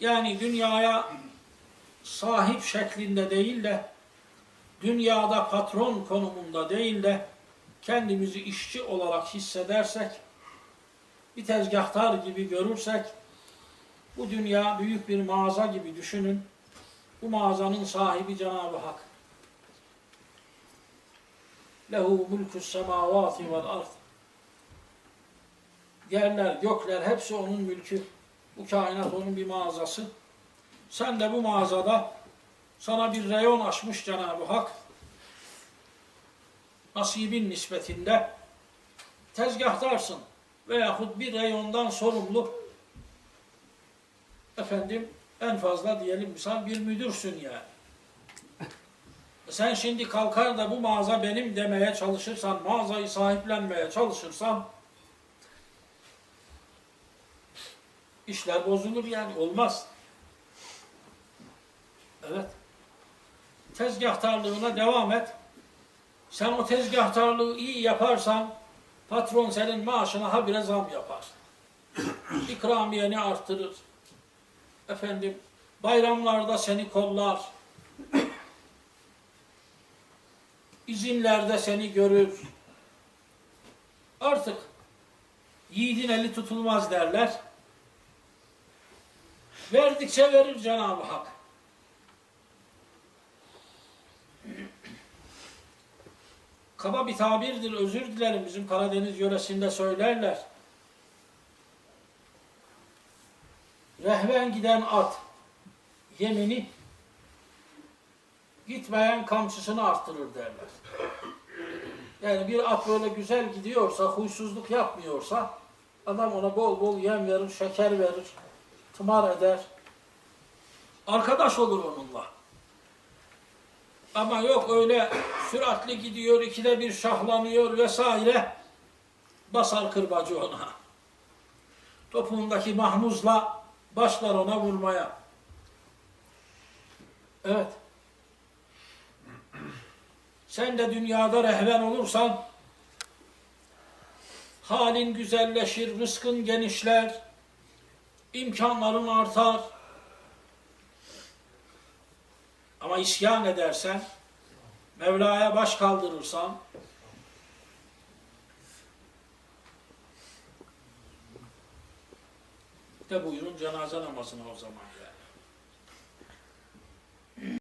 Yani dünyaya sahip şeklinde değil de dünyada patron konumunda değil de kendimizi işçi olarak hissedersek bir tezgahtar gibi görürsek bu dünya büyük bir mağaza gibi düşünün. Bu mağazanın sahibi Cenab-ı Hak. Lehu mulkus semavati vel ard. Yerler, gökler hepsi onun mülkü. Bu kainat onun bir mağazası. Sen de bu mağazada sana bir reyon açmış Cenab-ı Hak. Nasibin nispetinde tezgahtarsın veyahut bir reyondan sorumlu efendim en fazla diyelim misal bir müdürsün yani. Sen şimdi kalkar da bu mağaza benim demeye çalışırsan, mağazayı sahiplenmeye çalışırsan işler bozulur yani olmaz. Evet. Tezgahtarlığına devam et. Sen o tezgahtarlığı iyi yaparsan patron senin maaşına habire zam yapar. İkramiyeni artırır. Efendim bayramlarda seni kollar. İzinlerde seni görür. Artık yiğidin eli tutulmaz derler. Verdikçe verir Cenab-ı Hak. Kaba bir tabirdir, özür dilerim bizim Karadeniz yöresinde söylerler. Rehven giden at yemini gitmeyen kamçısını arttırır derler. Yani bir at böyle güzel gidiyorsa, huysuzluk yapmıyorsa adam ona bol bol yem verir, şeker verir, tımar eder. Arkadaş olur onunla. Ama yok öyle süratli gidiyor, ikide bir şahlanıyor vesaire. Basar kırbacı ona. Topuğundaki mahmuzla başlar ona vurmaya. Evet. Sen de dünyada rehber olursan halin güzelleşir, rızkın genişler, imkanların artar. Ama isyan edersen, Mevla'ya baş kaldırırsan, de buyurun cenaze namazına o zaman ya.